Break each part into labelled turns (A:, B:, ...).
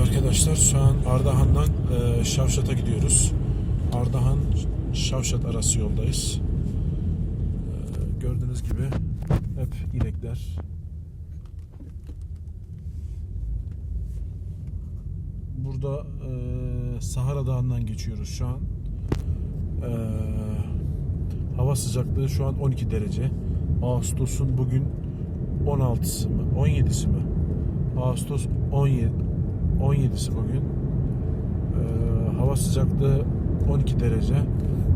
A: arkadaşlar şu an Ardahan'dan e, Şavşat'a gidiyoruz. Ardahan Şavşat arası yoldayız. E, gördüğünüz gibi hep inekler. Burada e, Sahara Dağı'ndan geçiyoruz şu an. E, hava sıcaklığı şu an 12 derece. Ağustos'un bugün 16'sı mı? 17'si mi? Ağustos 17 17'si bugün. Ee, hava sıcaklığı 12 derece.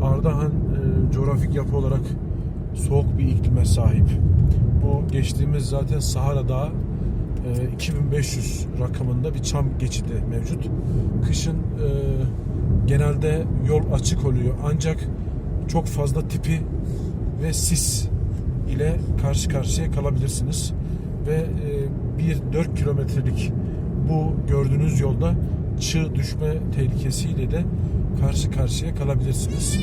A: Ardahan e, coğrafik yapı olarak soğuk bir iklime sahip. Bu geçtiğimiz zaten Sahara Dağı e, 2500 rakamında bir çam geçidi mevcut. Kışın e, genelde yol açık oluyor ancak çok fazla tipi ve sis ile karşı karşıya kalabilirsiniz ve e, bir 4 kilometrelik bu gördüğünüz yolda çığ düşme tehlikesiyle de karşı karşıya kalabilirsiniz.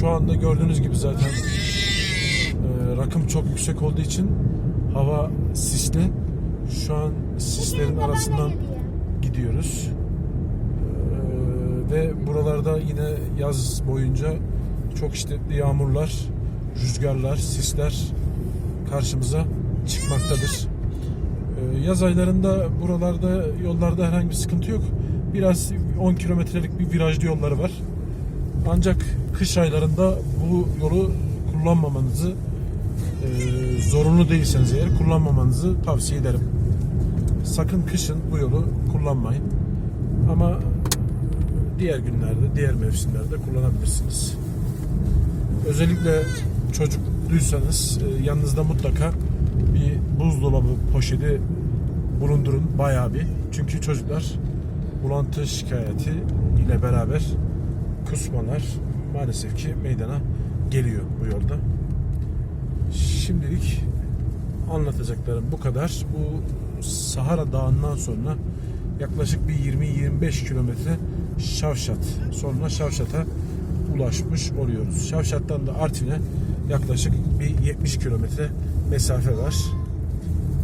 A: Şu anda gördüğünüz gibi zaten e, rakım çok yüksek olduğu için hava sisli. Şu an sislerin arasından gidiyoruz. Ee, ve buralarda yine yaz boyunca çok şiddetli yağmurlar, rüzgarlar, sisler karşımıza çıkmaktadır. Ee, yaz aylarında buralarda yollarda herhangi bir sıkıntı yok. Biraz 10 kilometrelik bir virajlı yolları var. Ancak kış aylarında bu yolu kullanmamanızı e, zorunlu değilseniz eğer kullanmamanızı tavsiye ederim. Sakın kışın bu yolu kullanmayın. Ama diğer günlerde, diğer mevsimlerde kullanabilirsiniz. Özellikle çocukluysanız e, yanınızda mutlaka buzdolabı poşeti bulundurun bayağı bir. Çünkü çocuklar bulantı şikayeti ile beraber kusmalar maalesef ki meydana geliyor bu yolda. Şimdilik anlatacaklarım bu kadar. Bu Sahara Dağı'ndan sonra yaklaşık bir 20-25 kilometre Şavşat. Sonra Şavşat'a ulaşmış oluyoruz. Şavşat'tan da Artvin'e yaklaşık bir 70 kilometre mesafe var.